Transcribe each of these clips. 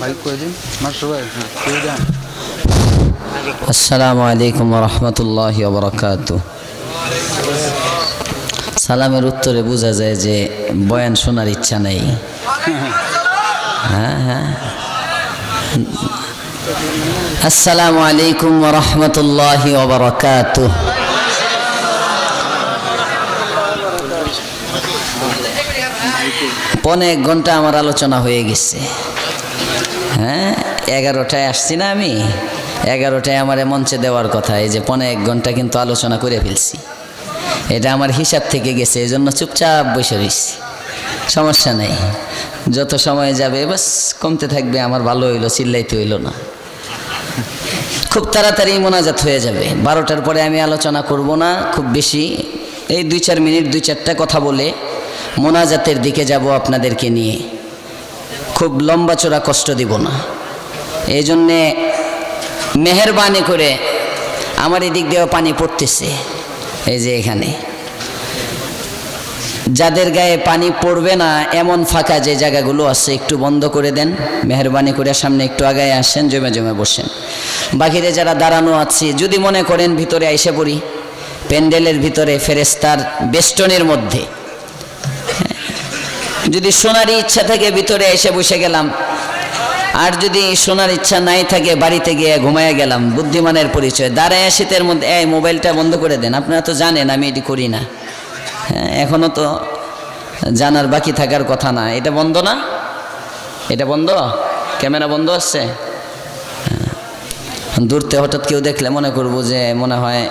ভাই হ্যাঁ আসসালামু আলাইকুম রহমতুল্লাহ বরকাত। সালামের উত্তরে বোঝা যায় যে বয়ান শোনার ইচ্ছা নেই। হ্যাঁ হ্যাঁ। আসসালামু আলাইকুম রহমতুল্লাহ বরকাত। পনে এক ঘণ্টা আমার আলোচনা হয়ে গেছে। হ্যাঁ এগারোটায় আসছি না আমি? এগারোটায় আমার মঞ্চে দেওয়ার কথা, এই যে পনে এক ঘণ্টা কিন্তু আলোচনা করে ফেলছি। এটা আমার হিসাব থেকে গেছে এই জন্য চুপচাপ বসে রয়েছি সমস্যা নেই, যত সময় যাবে, বাস কমতে থাকবে, আমার ভালো হইল, চিল্লাইতে হইল না। খুব তাড়াতাড়ি মোনাজাত হয়ে যাবে, বারোটার পরে আমি আলোচনা করব না, খুব বেশি। এই দুই চার মিনিট, দুই চারটা কথা বলে মোনাজাতের দিকে যাব আপনাদেরকে নিয়ে। খুব লম্বা চোরা কষ্ট দিব না। এই জন্যে মেহরবানি করে আমার এদিক দিয়েও পানি পড়তেছে, এই যে এখানে। যাদের গায়ে পানি পড়বে না, এমন ফাঁকা যে জায়গাগুলো আছে, একটু বন্ধ করে দেন, মেহরবানি করে সামনে একটু আগায় আসেন, জমে জমে বসেন। বাকিরে যারা দাঁড়ানো আছে, যদি মনে করেন ভিতরে আইসে পড়ি, প্যান্ডেলের ভিতরে ফেরেস্তার বেষ্টনের মধ্যে। যদি শোনারই ইচ্ছা থাকে ভিতরে এসে বসে গেলাম। আর যদি শোনার ইচ্ছা নাই থাকে বাড়িতে গিয়ে ঘুমায় গেলাম, বুদ্ধিমানের পরিচয়। দাঁড়ায় শীতের মধ্যে, এই মোবাইলটা বন্ধ করে দেন। আপনারা তো জানেন, আমি এটি করি না। হ্যাঁ এখনও তো জানার বাকি থাকার কথা না। এটা বন্ধ না? এটা বন্ধ? ক্যামেরা বন্ধ আছে? হ্যাঁ। দূরতে হঠাৎ কেউ দেখলে মনে করব যে মনে হয়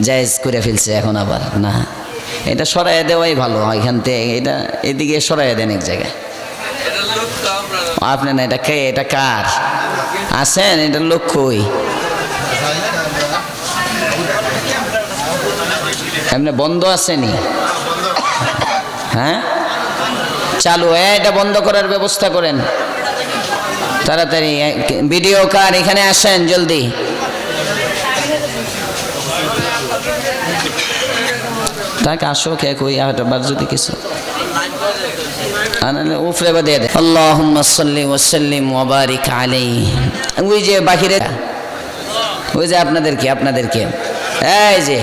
জায়েজ করে ফেলছে এখন আবার। না। এটা সরাইয়া দেওয়াই ভালো, এখান থেকে এটা এদিকে সরাইয়া দেন এক জায়গায়। আপনি না, এটা কে, এটা কার? আছেন? এটা লোক কই? এমনি বন্ধ আসেনি হ্যাঁ? চালু এটা বন্ধ করার ব্যবস্থা করেন। তাড়াতাড়ি ভিডিও কার? এখানে আসেন, জলদি। তাকে আসো, কে কই আবার যদি কিছু। উফরে বা দিয়ে দে। আল্লাহুম্মা সাল্লি ওয়া ওই যে বাহিরে, ওই যে আপনাদেরকে আপনাদেরকে এই যে